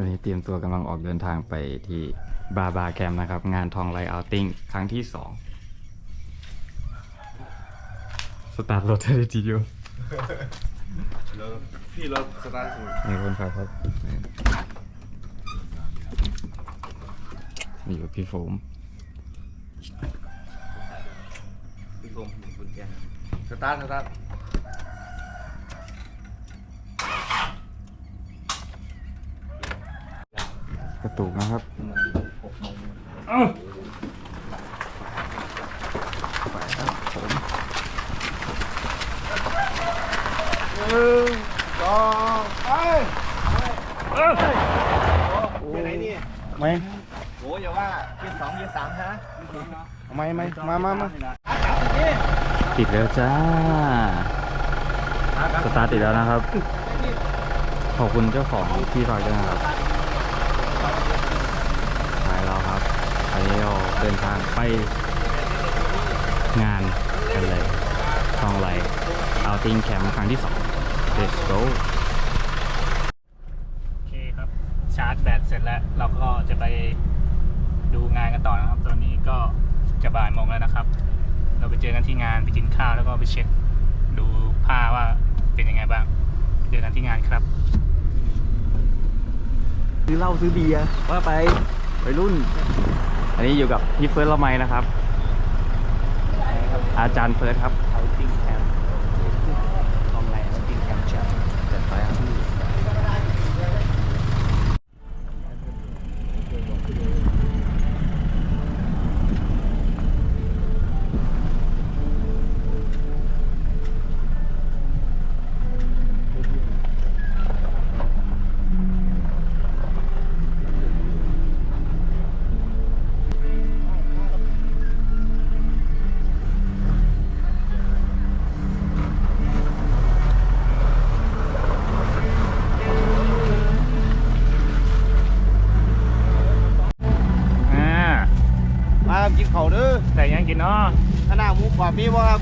วันนี้เตรียมตัวกำลังออกเดินทางไปที่บาบาแคมป์นะครับ งานทองไลเอาติ้งครั้งที่สองสตาร์ทรถได้ทีเดียวแล้วพี่เราสตาร์ทสูตรมีคนขับครับนี่อยู่พี่โฟมพี่กรมกุญแจสตาร์ทสตาร์ท ระตุกนะครับเอ้าไปครับผมหนึ่งสองไปเอ้ยไปไหนนี่ไม่โอ้อย่าว่าเกียร์สองเกียร์สามฮะไม่ไม่มามามาอะจับสิติดแล้วจ้า สตาร์ทติดแล้วนะครับ ขอบคุณเจ้าของที่ฝากด้วยนะครับไปแล้วครับต อนนี้เราเดินทางไปงานกันเลยทองไลเอาติงแคมป์ครั้งที่สอง Let's go โอเคครับ ชาร์จแบตเสร็จแล้ว เราก็จะไปดูงานกันต่อนะครับ ตอนนี้ก็จะบ่ายโมงแล้วนะครับ เราไปเจอกันที่งานไปกินข้าวแล้วก็ไปเช็คดูผ้าว่าเป็นยังไงบ้าง เจอกันที่งานครับ ซื้อเหล้าซื้อเบียร์ว่าไปไปรุ่น อันนี้อยู่กับพี่เฟิร์สละไมนะครับ อาจารย์เฟิร์สครับ มูกรอบมีบ่ครับ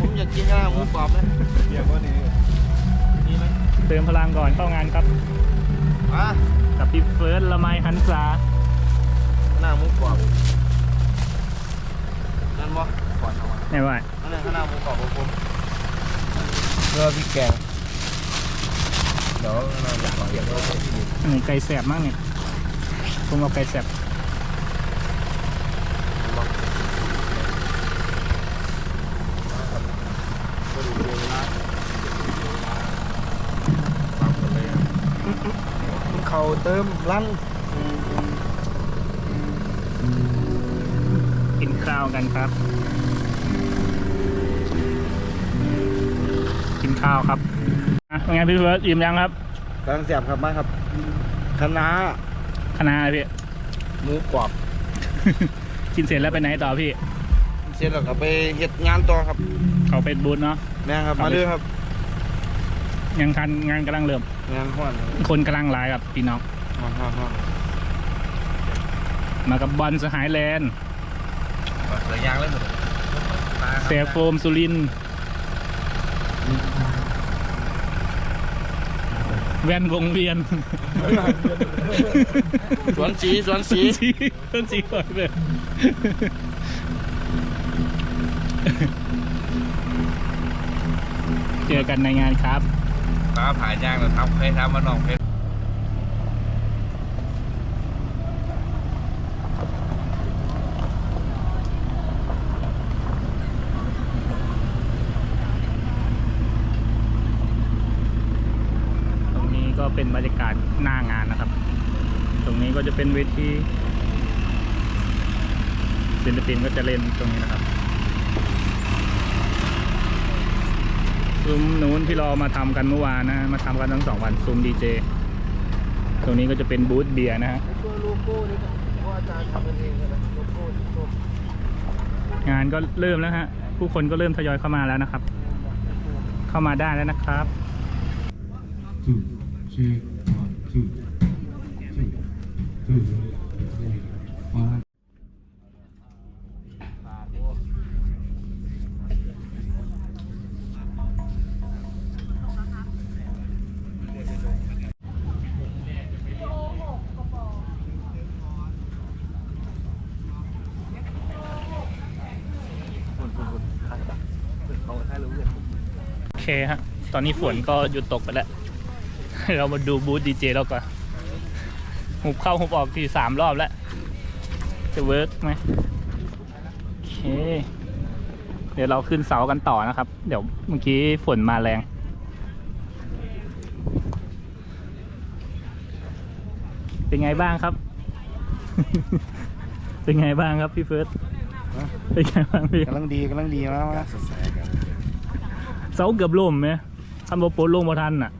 ผมอยากกินขนาดหมูกรอบนะเดี๋ยวก็นี่มีไหมเติมพลังก่อนเข้างานครับมากับพี่เฟิร์สละไมหันษาขนาดหมูกรอบนั่นบ่ก่อนเอามาไม่ไหวอันนั้นขนาดหมูกรอบของผมเพื่อพี่แกงเดี๋ยวเราจะขอเดี๋ยวเราจะกินอันนี้ไก่แสบมากเนี่ยผมเอาไก่แสบ เขาเติมลังกินข้าวกันครับ กินข้าวครับอะเป็นไงพี่เฟิร์สอิ่มยังครับกำลังเสียบครับมาครับคณะคณะอะไรพี่ หมูกรอบ กินเสร็จแล้วไปไหนต่อพี่ เสร็จแล้วก็ไปเฮ็ดงานต่อครับ เขาเป็นบูธเนาะแม่ครับ มาเด้อครับ ยังทันงานกำลังเริ่ม งานห้อนคนกำลังไลฟ์กับพี่น้องห้อนห้อนห้อนมากับบอลสหายแลนด์เหลือยางเลยหมดเซฟโฟมสุรินทร์แว่นวงเวียน สวนสีสวนสีสีต้นสีก่อนเลยเจอกันในงานครับ ฟ้าผ่ายางเราทำเคยทำมาน้องเพชรตรงนี้ก็เป็นบรรยากาศหน้างานนะครับ ตรงนี้ก็จะเป็นเวทีศิลปินก็จะเล่นตรงนี้นะครับ ซุ้มนู้นที่เรามาทำกันเมื่อวานนะ มาทำกันทั้งสองวันซุ้มดีเจตรงนี้ก็จะเป็นบูธเบียร์นะฮะงานก็เริ่มแล้วฮะ ผู้คนก็เริ่มทยอยเข้ามาแล้วนะครับ เข้ามาได้แล้วนะครับ2 3 1 2 2 2 ตอนนี้ฝนก็หยุดตกไปแล้ว เรามาดูบูธดีเจเราก่อนหุบเข้าหุบออกที่สามรอบแล้ว จะเวิร์กไหมโอเค เดี๋ยวเราขึ้นเสากันต่อนะครับ เดี๋ยวเมื่อกี้ฝนมาแรงเป็นไงบ้างครับ เป็นไงบ้างครับพี่เฟิร์ส เป็นไงบ้างพี่กำลังดีกำลังดีมากเสาเกือบล่มไหม คำว่าโปรลงมาทันอะ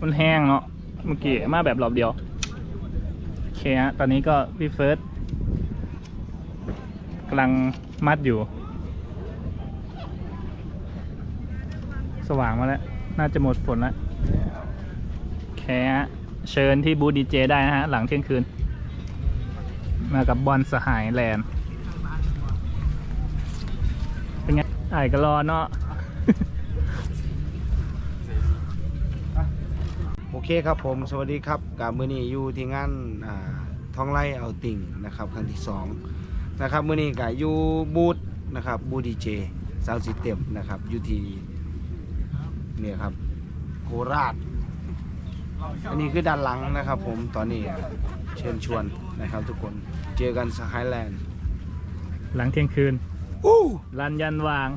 มันแห้งเนาะเมื่อกี้มาแบบรอบเดียว โอเคฮะ ตอนนี้ก็พี่เฟิร์สกำลังมัดอยู่ สว่างมาแล้ว น่าจะหมดฝนแล้วโอเคฮะ เชิญที่บูธดีเจได้นะฮะ หลังเที่ยงคืน มากับบอลสหายแลนด์เป็นไงไอ้ก็รอเนาะ โอ เคครับผมสวัสดีครับกับมือนี้อยู่ที่งานอ่าท้องไร่เอาติ่งนะครับครั้งที่สองนะครับมือนี้กับอยู่บูธนะครับบูธดีเจซาวซิสเต็มนะครับอยู่ที่เนี่ยครับโคราชอันนี้คือด้านหลังนะครับผมตอนนี้เชิญชวนนะครับทุกคนเจอกันสไฮแลนด์หลังเที่ยงคืนอู้รันยันวาง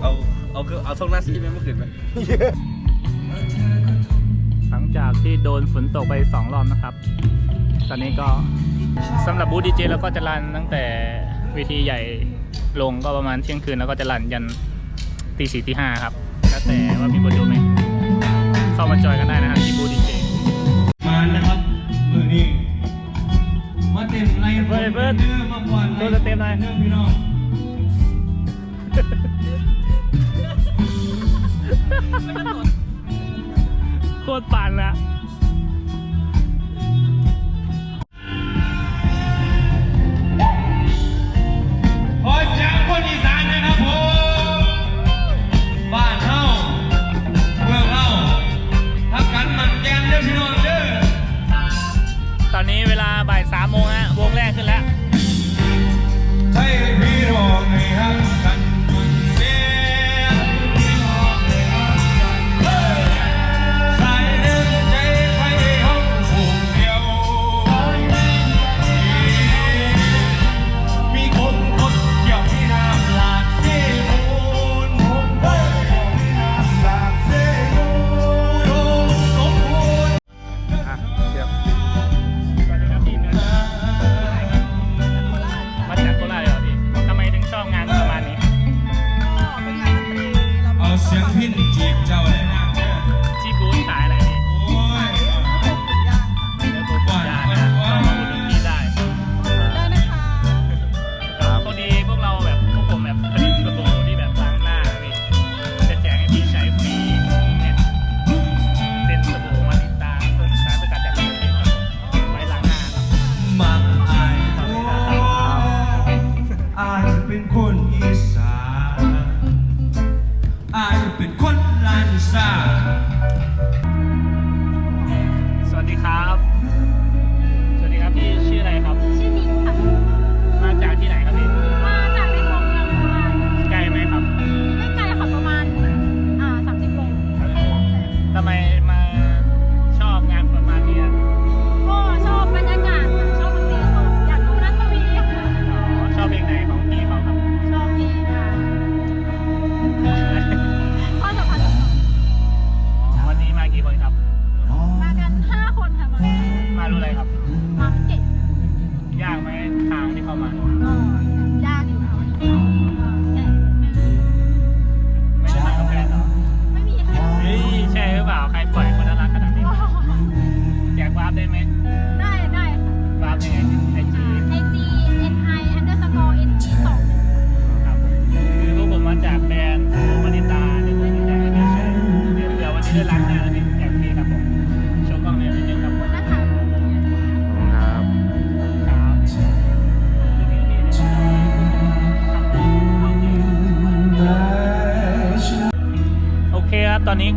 เอา เอาคือเอาทรงหน้าซีไหมเมื่อคืนไหมหลังจากที่โดนฝนตกไปสองรอบนะครับ ตอนนี้ก็สำหรับบูธดีเจเราก็จะรันตั้งแต่เวทีใหญ่ลงก็ประมาณเที่ยงคืนแล้วก็จะรันยันตีสี่ตีห้าครับ แล้วแต่ว่ามีคนดูไหม เข้ามาจอยกันได้นะครับที่บูธดีเจมานะครับมือนี้มาเต็มไล่เบิร์ดเบิร์ดเด้อมาก่อนตัวจะเต็มหน่อยเด้อพี่น้องโคตรปั่นละ บ่ายสามโมงฮะวงแรกขึ้นแล้ว ล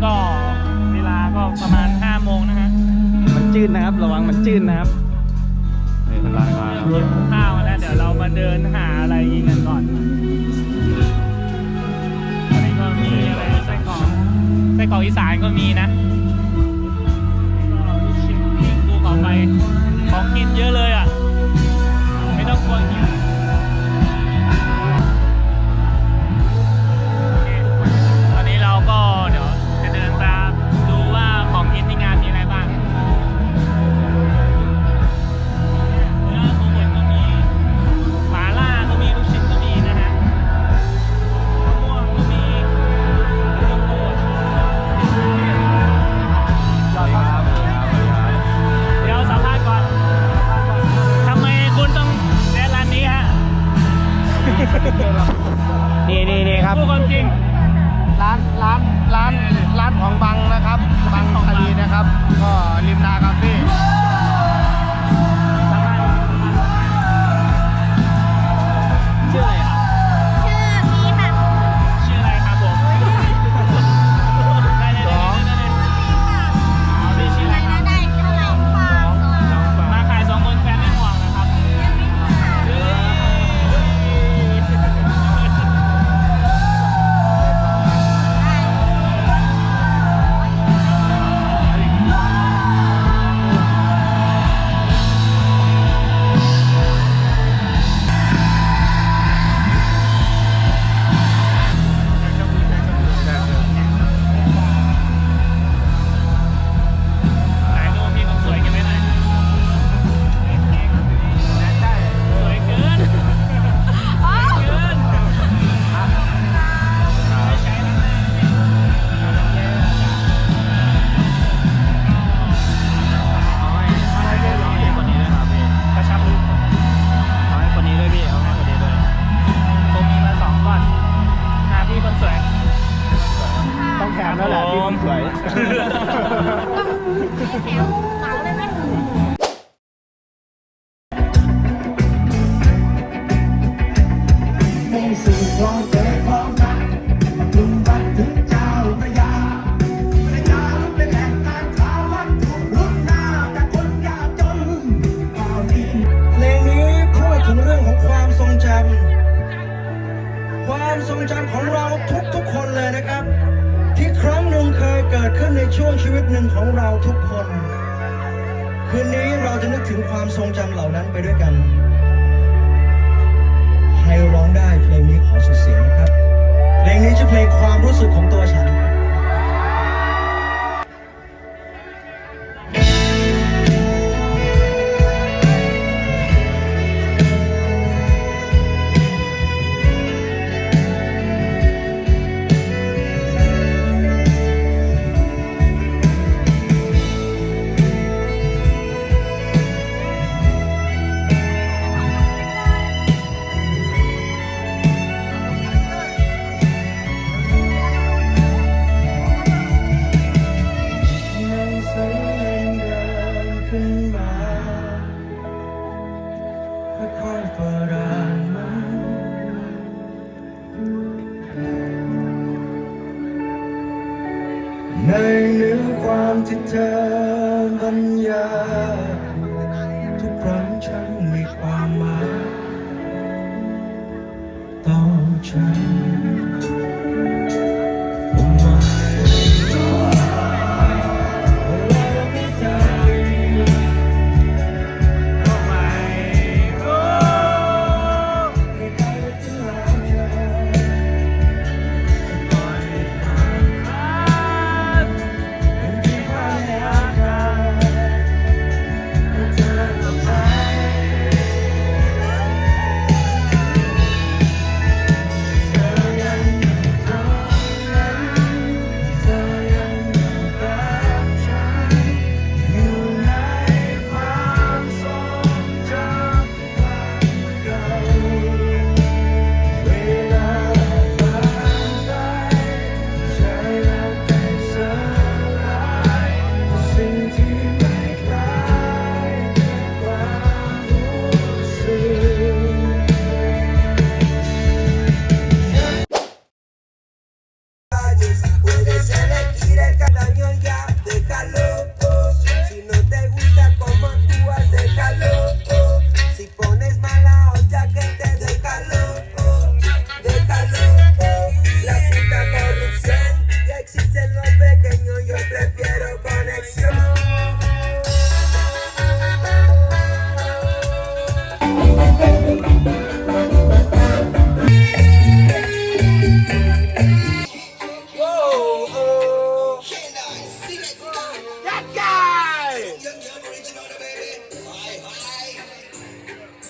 ก็เวลาก็ประมาณ5โมงนะฮะมันจืดนะครับ ระวังมันจืดนะครับนี่เป็นร้านค้าแล้วเตรียมข้าวมาแล้วเดี๋ยวเรามาเดินหาอะไรกินกันก่อนอันนี้ก็มีอะไรไส้กรอกไส้กรอกอีสานก็มีนะแล้วก็ลูกชิ้นปิ้งภูเขาไฟของกินเยอะเลย จริงร้านร้านร้านร้านของ ความทรงจำความทรงจำของเราทุกๆคนเลยนะครับ ที่ครั้งหนึ่งเคยเกิดขึ้นในช่วงชีวิตหนึ่งของเราทุกคน คืนนี้เราจะนึกถึงความทรงจำเหล่านั้นไปด้วยกัน ได้เพลงนี้ขอสุดเสียงนะครับ เพลงนี้จะเพลงความรู้สึกของตัวฉันใน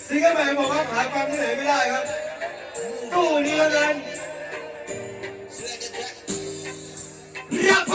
ซิงเกิลใหม่บอกว่าหาฟังที่ไหนไม่ได้ครับตู้นี้เท่านั้นรับ